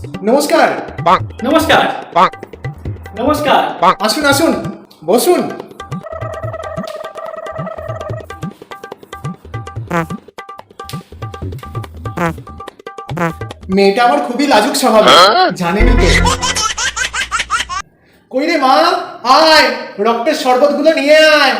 নমস্কার। নমস্কার। নমস্কার। আসুন আসুন বসুন। মেয়েটা আমার খুবই লাজুক স্বভাব। জানেনই তো। কই রে মা? আয় রক্তের শরবতগুলো নিয়ে আয়।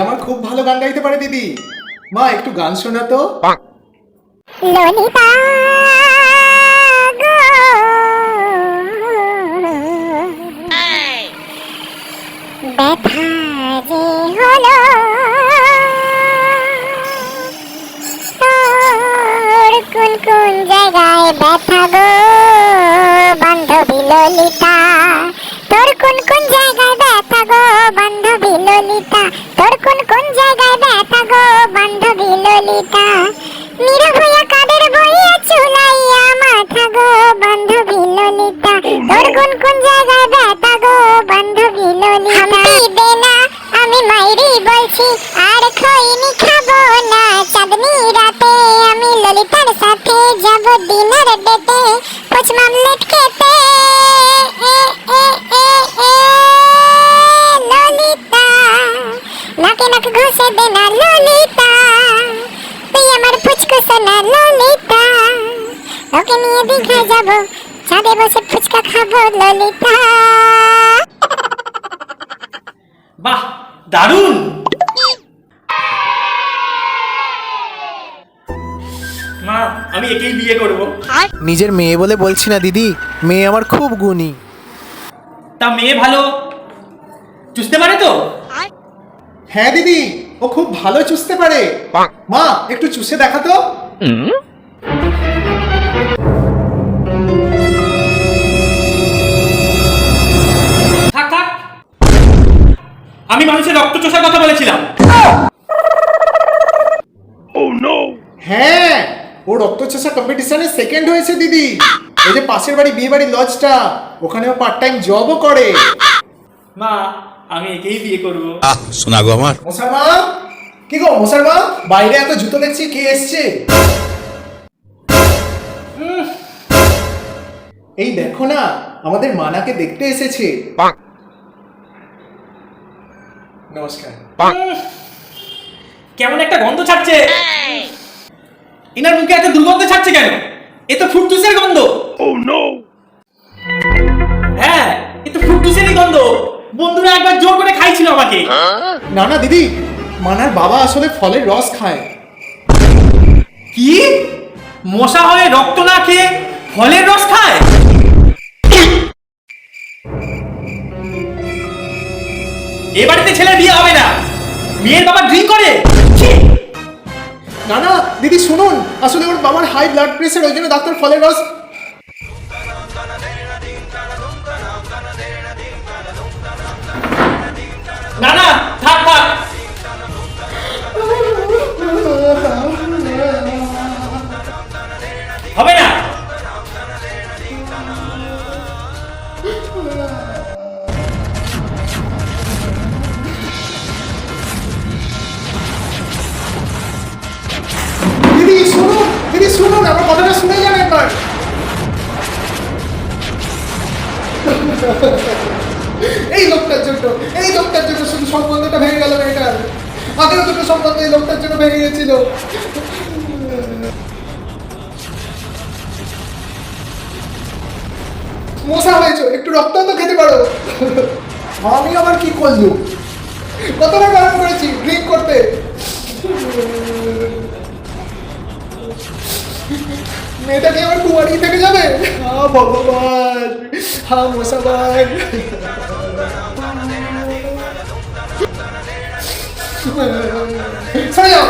আমার খুব ভালো গান গাইতে পারে, দিদি। মা, একটু গান শোনা তো। ললিতা ব্যথা যে হলো তোর কোন কোন জায়গায় ব্যথা গো? তোর কোন কোন জায়গায় ব্যথা গো বান্ধবী ললিতা? নীরব হইয়া কাদের বইয়া চুলাইয়া মাথা গো বান্ধবী ললিতা? তোর কোন কোন জায়গায় ব্যথা নাকে ঘষে দে না ললিতা। তুই আমার ফুচকু সোনা ললিতা। ওকে নিয়ে দীঘা যাব ছাদে বসে ফুচকা খাব ললিতা। বাহ দারুণ! মা আমি একেই বিয়ে করব। নিজের মেয়ে বলে বলছি না দিদি। মেয়ে আমার খুব গুণী। তা মেয়ে ভালো? চুষতে পারে তো? হ্যাঁ দিদি ও খুব ভালো চুষতে পারে। মা একটু চুষে দেখা তো। আমি মানুষের রক্ত চোষার কথা বলেছিলাম। হ্যাঁ ও রক্তচোষা কম্পিটিশনে সেকেন্ড হয়েছে দিদি। ওই যে পাশের বাড়ি বিয়ে বাড়ি লজটা ওখানে ও পার্ট টাইম জবও করে। মা আমি একেই বিয়ে করব। আহ শোনা গো আমার। মশার মা কি গো মশার মা? বাইরে এত জুতো দেখছি কে এসছে? এই দেখো না আমাদের মানাকে দেখতে এসেছে। নমস্কার। কেমন একটা গন্ধ ছাড়ছে। এনার মুখে এত দুর্গন্ধ ছাড়ছে কেন? এ তো ফুটতুসের গন্ধ। হ্যাঁ বন্ধুরা একবার জোর করে খাইছিল আমাকে। না না দিদি মানার বাবা আসলে ফলের রস খায়। কি? মশা হয়ে রক্ত না খেয়ে ফলের রস খায়? এ বাড়িতে ছেলের বিয়ে হবে না। মেয়ের বাবা ড্রিঙ্ক করে! না না দিদি শুনুন আসলে ওর বাবার হাই ব্লাড প্রেশার ওই জন্য ডাক্তার ফলের রস কথাটা শুনে যান একবার এই লোকটার জন্য, এই লোকটার জন্য শুধু সম্বন্ধটা ভেঙে গেল মেয়েটার। আগেও দুটো সম্বন্ধ এই লোকটার জন্য ভেঙে গেছিল। মশা হয়েছে, একটু রক্ত তো খেতে পারো। আমি আবার কি করলু কতবার বারণ করেছি ড্রিঙ্ক করতে? মেয়েটা কি আমার কুয়ারি থেকে যাবে হা ভগবান হা মশাবান সরে যাও